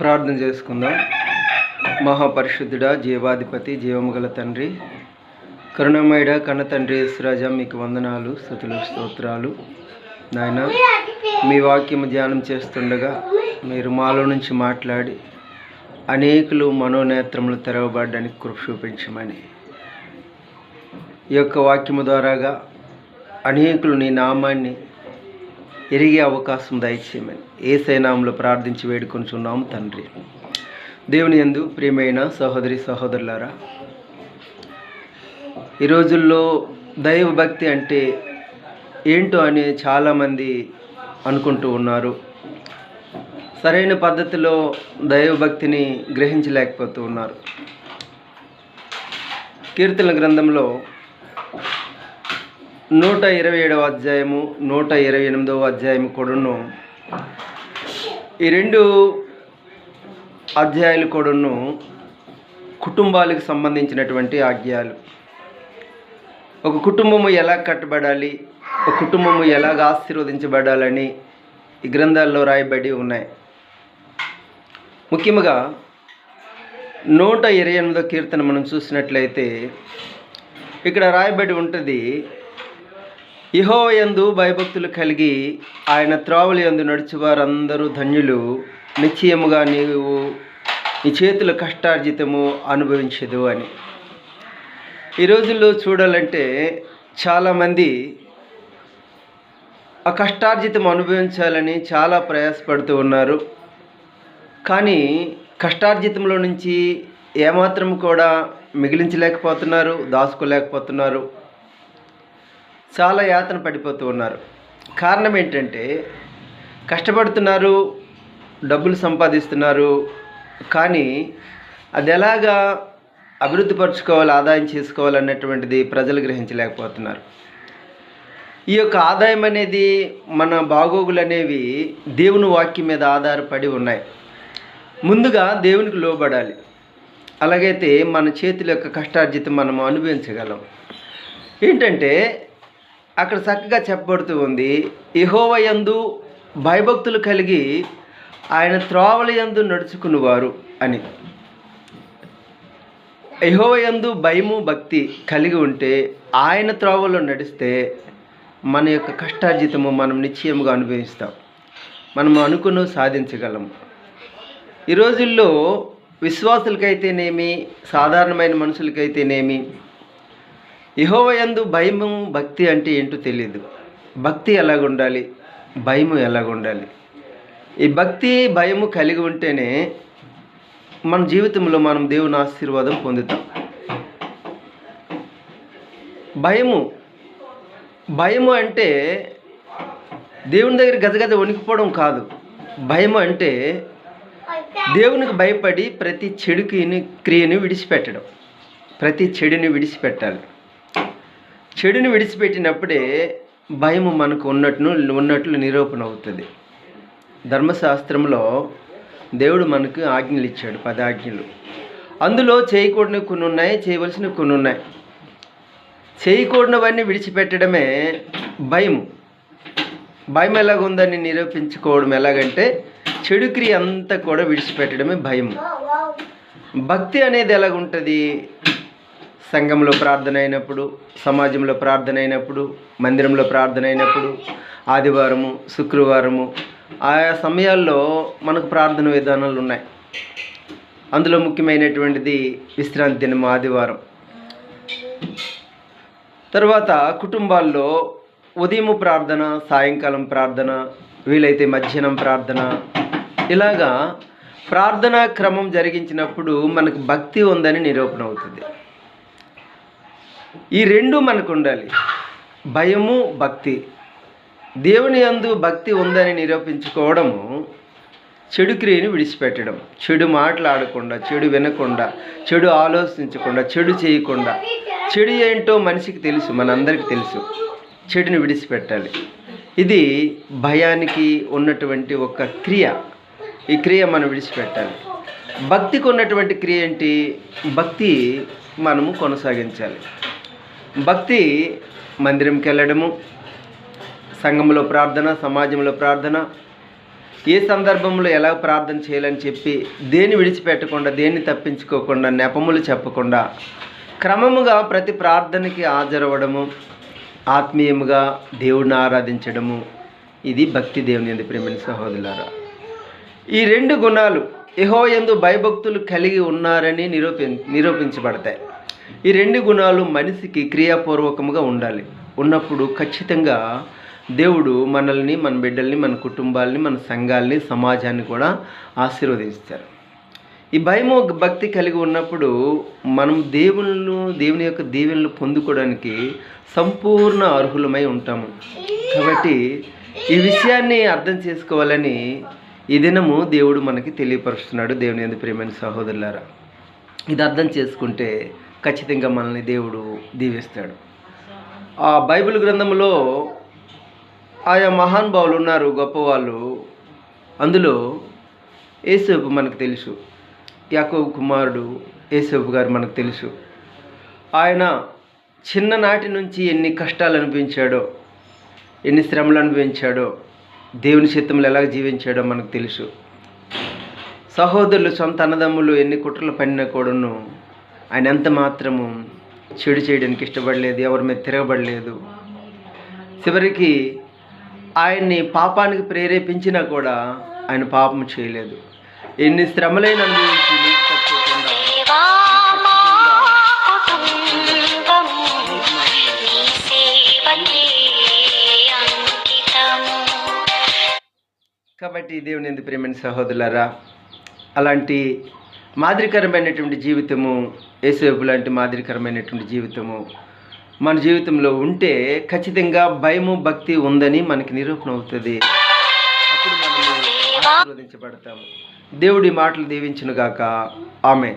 ప్రార్థన చేసుకుందాం. మహాపరిశుద్ధుడా జీవాధిపతి జీవముగల తండ్రి కరుణమయుడ కన్న తండ్రి యేసురాజా మీకు వందనాలు స్థుతులు స్తోత్రాలు. నాయన మీ వాక్యము ధ్యానం చేస్తుండగా మీరు మాలో నుంచి మాట్లాడి అనేకులు మనోనేత్రములు తెరవబడడానికి కృప చూపించమని. ఈ యొక్క వాక్యము ద్వారాగా అనేకులు నీ నామాన్ని ఎరిగే అవకాశం దయచేయమని ఏ సైనాంలో ప్రార్థించి వేడుకొంచున్నాము తండ్రి. దేవుని యందు ప్రియమైన సహోదరి సహోదరులారా ఈ రోజుల్లో దైవభక్తి అంటే ఏంటో అని చాలామంది అనుకుంటూ ఉన్నారు. సరైన పద్ధతిలో దైవభక్తిని గ్రహించలేకపోతూ ఉన్నారు. కీర్తన గ్రంథంలో నూట ఇరవై ఏడవ అధ్యాయము నూట ఇరవై ఎనిమిదవ అధ్యాయము కూడాను. ఈ రెండు అధ్యాయాలు కూడాను కుటుంబాలకు సంబంధించినటువంటి ఆజ్ఞలు. ఒక కుటుంబము ఎలా కట్టబడాలి ఒక కుటుంబము ఎలాగ ఆశీర్వదించబడాలని ఈ గ్రంథాల్లో రాయబడి ఉన్నాయి. ముఖ్యంగా నూట ఇరవై ఎనిమిదో కీర్తన మనం చూసినట్లయితే ఇక్కడ రాయబడి ఉంటుంది ఇహోయందు భయభక్తులు కలిగి ఆయన త్రోవలు యందు నడిచేవారందరూ ధన్యులు. నిశ్చయముగా నీవు నీ చేతుల కష్టార్జితము అనుభవించదు అని. ఈ రోజుల్లో చూడాలంటే చాలామంది ఆ కష్టార్జితం అనుభవించాలని చాలా ప్రయాసపడుతూ ఉన్నారు. కానీ కష్టార్జితంలో నుంచి ఏమాత్రం కూడా మిగిలించలేకపోతున్నారు దాచుకోలేకపోతున్నారు. చాలా యాతన పడిపోతూ ఉన్నారు. కారణం ఏంటంటే కష్టపడుతున్నారు డబ్బులు సంపాదిస్తున్నారు కానీ అది ఎలాగా అభివృద్ధి పరుచుకోవాలి ఆదాయం చేసుకోవాలన్నటువంటిది ప్రజలు గ్రహించలేకపోతున్నారు. ఈ యొక్క ఆదాయం అనేది మన బాగోగులు అనేవి దేవుని వాక్యం మీద ఆధారపడి ఉన్నాయి. ముందుగా దేవునికి లోబడాలి. అలాగైతే మన చేతుల యొక్క కష్టార్జితం మనం అనుభవించగలం. ఏంటంటే అక్కడ చక్కగా చెప్పబడుతూ ఉంది. ఇహోవయందు భయభక్తులు కలిగి ఆయన త్రోవలయందు నడుచుకునేవారు అని. యహోవయందు భయము భక్తి కలిగి ఉంటే ఆయన త్రోవలో నడిస్తే మన యొక్క కష్టార్జితము మనం నిశ్చయముగా అనుభవిస్తాం. మనం అనుకును సాధించగలము. ఈ రోజుల్లో విశ్వాసులకైతేనేమి సాధారణమైన మనుషులకైతేనేమి యహోవయందు భయము భక్తి అంటే ఏంటో తెలియదు భక్తి ఎలాగుండాలి? భయము ఎలాగుండాలి? ఈ భక్తి భయము కలిగి ఉంటేనే మన జీవితంలో మనం దేవుని ఆశీర్వాదం పొందుతాం. భయము భయము అంటే దేవుని దగ్గర గజగజ వణికిపోవడం కాదు. భయము అంటే దేవునికి భయపడి ప్రతి చెడుకిని క్రియని విడిచిపెట్టడం. ప్రతి చెడుని విడిచిపెట్టాలి. చెడుని విడిచిపెట్టినప్పుడే భయము మనకు ఉన్నట్లు ఉన్నట్లు నిరూపణ అవుతుంది. ధర్మశాస్త్రంలో దేవుడు మనకు ఆజ్ఞలు ఇచ్చాడు పదాజ్ఞలు. అందులో చేయకూడని కొన్ని ఉన్నాయి చేయవలసినవి కొన్ని ఉన్నాయి. చేయకూడనివన్నీ విడిచిపెట్టడమే భయం భయం ఎలాగుందని నిరూపించుకోవడం ఎలాగంటే చెడు క్రియ అంతా కూడా విడిచిపెట్టడమే భయం భక్తి అనేది ఎలాగుంటుంది? సంఘంలో ప్రార్థన అయినప్పుడు సమాజంలో ప్రార్థన అయినప్పుడు మందిరంలో ప్రార్థన అయినప్పుడు ఆదివారము శుక్రవారము ఆయా సమయాల్లో మనకు ప్రార్థన విధానాలు ఉన్నాయి. అందులో ముఖ్యమైనటువంటిది విశ్రాంతి దినం ఆదివారం. తర్వాత కుటుంబాల్లో ఉదయం ప్రార్థన సాయంకాలం ప్రార్థన వీలైతే మధ్యాహ్నం ప్రార్థన. ఇలాగా ప్రార్థనా క్రమం జరిగించినప్పుడు మనకు భక్తి ఉందని నిరూపణ అవుతుంది. ఈ రెండు మనకు ఉండాలి భయము భక్తి. దేవుని యందు భక్తి ఉందని నిరూపించుకోవడము చెడు క్రియను విడిచిపెట్టడం. చెడు మాట్లాడకుండా చెడు వినకుండా చెడు ఆలోచించకుండా చెడు చేయకుండా. చెడు ఏంటో మనిషికి తెలుసు మనందరికీ తెలుసు. చెడుని విడిచిపెట్టాలి. ఇది భయానికి ఉన్నటువంటి ఒక క్రియ. ఈ క్రియ మనం విడిచిపెట్టాలి. భక్తికి ఉన్నటువంటి క్రియ ఏంటి? భక్తి మనము కొనసాగించాలి. భక్తి మందిరంకి వెళ్ళడము సంఘంలో ప్రార్థన సమాజంలో ప్రార్థన ఏ సందర్భంలో ఎలా ప్రార్థన చేయాలని చెప్పి దేన్ని విడిచిపెట్టకుండా దేన్ని తప్పించుకోకుండా నెపములు చెప్పకుండా క్రమముగా ప్రతి ప్రార్థనకి హాజరవ్వడము ఆత్మీయముగా దేవుడిని ఆరాధించడము ఇది భక్తి దేవుని ఎందు ప్రేమైన సహోదరులారా. ఈ రెండు గుణాలు ఎహో ఎందు భయభక్తులు కలిగి ఉన్నారని నిరూపి నిరూపించబడతాయి. ఈ రెండు గుణాలు మనిషికి క్రియాపూర్వకముగా ఉండాలి. ఉన్నప్పుడు ఖచ్చితంగా దేవుడు మనల్ని మన బిడ్డల్ని మన కుటుంబాలని మన సంఘాలని సమాజాన్ని కూడా ఆశీర్వదిస్తారు. ఈ భయము భక్తి కలిగి ఉన్నప్పుడు మనం దేవుళ్ళు దేవుని యొక్క దీవెనలు పొందుకోవడానికి సంపూర్ణ అర్హులమై ఉంటాము. కాబట్టి ఈ విషయాన్ని అర్థం చేసుకోవాలని ఈ దినము దేవుడు మనకి తెలియపరుస్తున్నాడు దేవుని ఎందు ప్రేమైన సహోదరులారా. ఇది అర్థం చేసుకుంటే ఖచ్చితంగా మనల్ని దేవుడు దీవిస్తాడు. ఆ బైబిల్ గ్రంథంలో ఆయా మహానుభావులు ఉన్నారు గొప్పవాళ్ళు అందులో ఏసేపు మనకు తెలుసు. యాకోబు కుమారుడు ఏసేపు గారు మనకు తెలుసు. ఆయన చిన్ననాటి నుంచి ఎన్ని కష్టాలు అనిపించాడో ఎన్ని శ్రమలు అనిపించాడో దేవుని చిత్తంలో ఎలా జీవించాడో మనకు తెలుసు. సహోదరులు సొంత అన్నదమ్ములు ఎన్ని కుట్రలు పడినా కూడాను ఆయన ఎంత మాత్రము చెడు చేయడానికి ఇష్టపడలేదు ఎవరి మీద తిరగబడలేదు. చివరికి ఆయన్ని పాపానికి ప్రేరేపించినా కూడా ఆయన పాపం చేయలేదు. ఎన్ని శ్రమలైన అనుభవించి నీకు కాబట్టి దేవుని ఎందుకు ప్రేమైన సహోదరులారా అలాంటి మాదిరికరమైనటువంటి జీవితము యేసేపు లాంటి మాదిరికరమైనటువంటి జీవితము మన జీవితంలో ఉంటే ఖచ్చితంగా భయము భక్తి ఉందని మనకి నిరూపణ అవుతుంది. అప్పుడు మనము ఆశీర్వదించబడతాము. దేవుడి మాటలు దీవించునుగాక. ఆమె